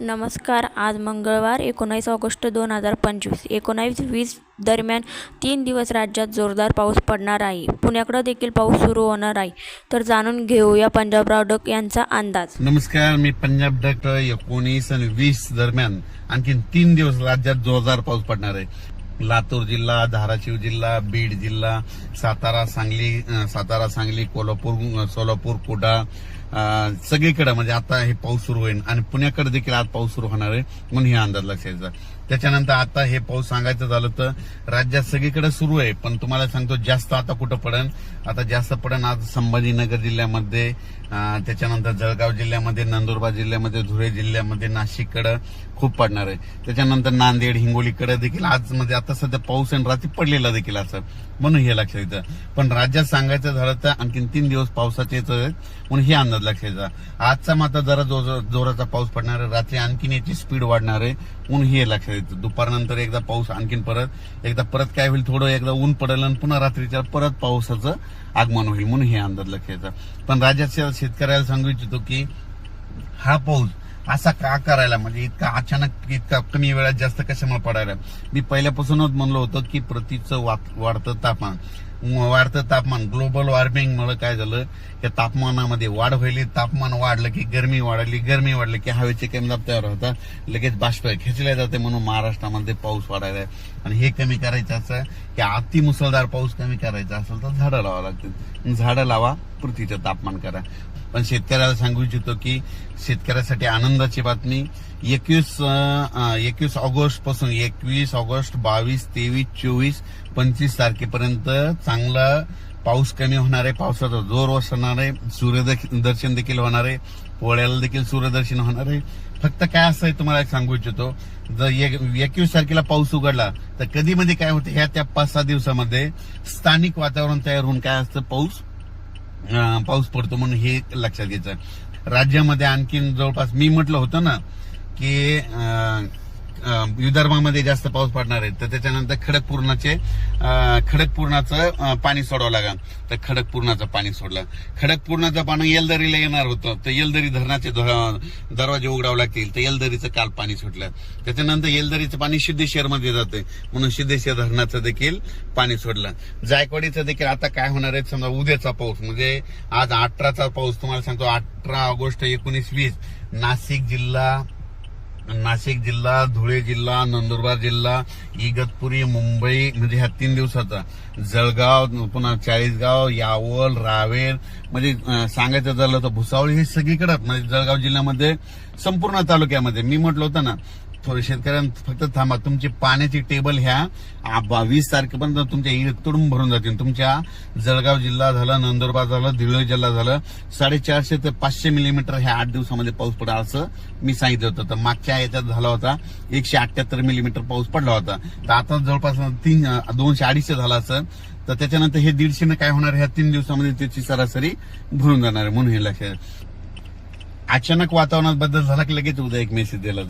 नमस्कार. आज मंगळवार एकोणावीस ऑगस्ट दोन हजार पंचवीस. एकोणावीस वीस दरम्यान तीन दिवस राज्यात जोरदार पाऊस पडणार आहे. पुण्याकडं देखील पाऊस सुरू होणार आहे. तर जाणून घेऊया पंजाबराव डक यांचा अंदाज. नमस्कार मी पंजाब डक एकोणीस आणि वीस दरम्यान आणखी तीन दिवस राज्यात जोरदार पाऊस पडणार आहे. लातूर जिल्हा धाराशिव जिल्हा बीड जिल्हा सातारा सांगली सातारा सांगली कोल्हापूर सोलापूर कुडाळ सगळीकडे. म्हणजे आता हे पाऊस सुरू होईल आणि पुण्याकडे देखील आज पाऊस सुरू होणार आहे म्हणून हे अंदाज लक्षात त्याच्यानंतर आता हे पाऊस सांगायचं झालं तर राज्यात सगळीकडे सुरू आहे. पण तुम्हाला सांगतो जास्त आता कुठं पडन? आता जास्त पडन आज संभाजीनगर जिल्ह्यामध्ये त्याच्यानंतर जळगाव जिल्ह्यामध्ये नंदुरबार जिल्ह्यामध्ये धुळे जिल्ह्यामध्ये नाशिककडे खूप पडणार आहे. त्याच्यानंतर नांदेड हिंगोलीकडे देखील आज म्हणजे आता सध्या पाऊस आणि रात्री पडलेला देखील असं म्हणून हे लक्षात येतं. पण राज्यात सांगायचं झालं तर आणखीन तीन दिवस पावसाचे येत म्हणून हे अंदाज लक्षात येतात आजचा मात्र जरा जोर- जोराचा पाऊस पडणार आहे रात्री आणखीन याची स्पीड वाढणार आहे म्हणून हे लक्षात येतं. दुपारनंतर एकदा पाऊस आणखीन परत एकदा परत काय होईल थोडं एकदा ऊन पडेल आणि पुन्हा रात्रीच्या परत पावसाचं आगमन होईल म्हणून हे अंदाज लक्षात येतं. पण राज्याच्या शेतकऱ्याला सांगू इच्छितो की हा पाऊस असा का करायला? म्हणजे इतका अचानक इतका कमी वेळात जास्त कशामुळे पडायला? मी पहिल्यापासूनच म्हणलो होतं की प्रतीचं वाढतं तापमान. वाढतं तापमान. ग्लोबल वॉर्मिंगमुळे काय झालं? या तापमानामध्ये वाढ व्हायली. तापमान वाढलं की गरमी वाढली. गरमी वाढली की हवेचे कमी दाब तयार होतात. लगेच बाष्प खेचले जाते म्हणून महाराष्ट्रामध्ये पाऊस वाढायला. आहे. आणि हे कमी करायचं असं की अति मुसळधार पाऊस कमी करायचा असेल तर झाडं लावा लागतील. झाडं लावा पृथ्वीचं तापमान करा. पण शेतकऱ्याला सांगू इच्छितो की शेतकऱ्यासाठी आनंदाची बातमी. एकवीस एकवीस ऑगस्टपासून एकवीस ऑगस्ट बावीस तेवीस चोवीस पंचवीस तारखेपर्यंत चांगला पाऊस कमी होणार आहे पावसाचा जोर वसणार आहे सूर्यदर्शन देखील होणार आहे पोळ्याला देखील सूर्यदर्शन होणार. आहे फक्त काय असं आहे तुम्हाला एक सांगू इच्छितो जर एकवीस तारखेला पाऊस उघडला तर कधी मध्ये काय होतं? ह्या त्या पाच सहा दिवसामध्ये स्थानिक वातावरण तयार होऊन काय असतं? पाऊस पाऊस पडतो म्हणून हे लक्षात घ्यायचं. राज्यामध्ये आणखीन जवळपास मी म्हटलं होतं ना की विदर्भामध्ये जास्त पाऊस पडणार आहे. तर त्याच्यानंतर खडकपूर्णाचे खडकपूर्णाचं पाणी सोडावं लागेल. तर खडकपूर्णाचं पाणी सोडलं. खडकपूर्णाचं पाणी येलदरीला येणार होतं. तर येलदरी धरणाचे दरवाजे उघडावे लागतील. तर येलदरीचं काल पाणी सुटलं. त्याच्यानंतर येलदरीचं पाणी सिद्धेश्वरमध्ये जाते म्हणून सिद्धेश्वर धरणाचं देखील पाणी सोडलं. जायकवाडीचं देखील आता काय होणार आहे? समजा उद्याचा पाऊस. म्हणजे आज अठराचा पाऊस. तुम्हाला सांगतो अठरा ऑगस्ट एकोणीस वीस. नाशिक जिल्हा नाशिक जिल्हा धुळे जिल्हा नंदुरबार जिल्हा इगतपुरी मुंबई म्हणजे ह्या तीन दिवसाचा. जळगाव पुन्हा चाळीसगाव यावल रावेर म्हणजे सांगायचं झालं तर भुसावळ हे सगळीकडे म्हणजे जळगाव जिल्ह्यामध्ये संपूर्ण तालुक्यामध्ये. मी म्हटलं होतं ना थोडे शेतकऱ्यांना फक्त थांबा. तुमची पाण्याची टेबल ह्या बावीस बा- वीस तारखेपर्यंत तुमच्या इकडे तुडून भरून जातील. तुमच्या जळगाव जिल्हा झाला नंदुरबार झालं धुळे जिल्हा झालं साडेचारशे ते पाचशे मिलीमीटर ह्या आठ दिवसामध्ये पाऊस पडा असं मी सांगितलं होतं. तर मागच्या याच्यात झाला होता एकशे अठ्याहत्तर मिलीमीटर पाऊस पडला होता. तर आता जवळपास तीन दोनशे अडीचशे झाला असं. तर त्याच्यानंतर हे दीडशेनं काय होणार ह्या तीन दिवसामध्ये त्याची सरासरी भरून जाणार आहे म्हणून हे लक्षात अचानक वातावरणात बदल झाला की लगेच उद्या एक मेसेज दिला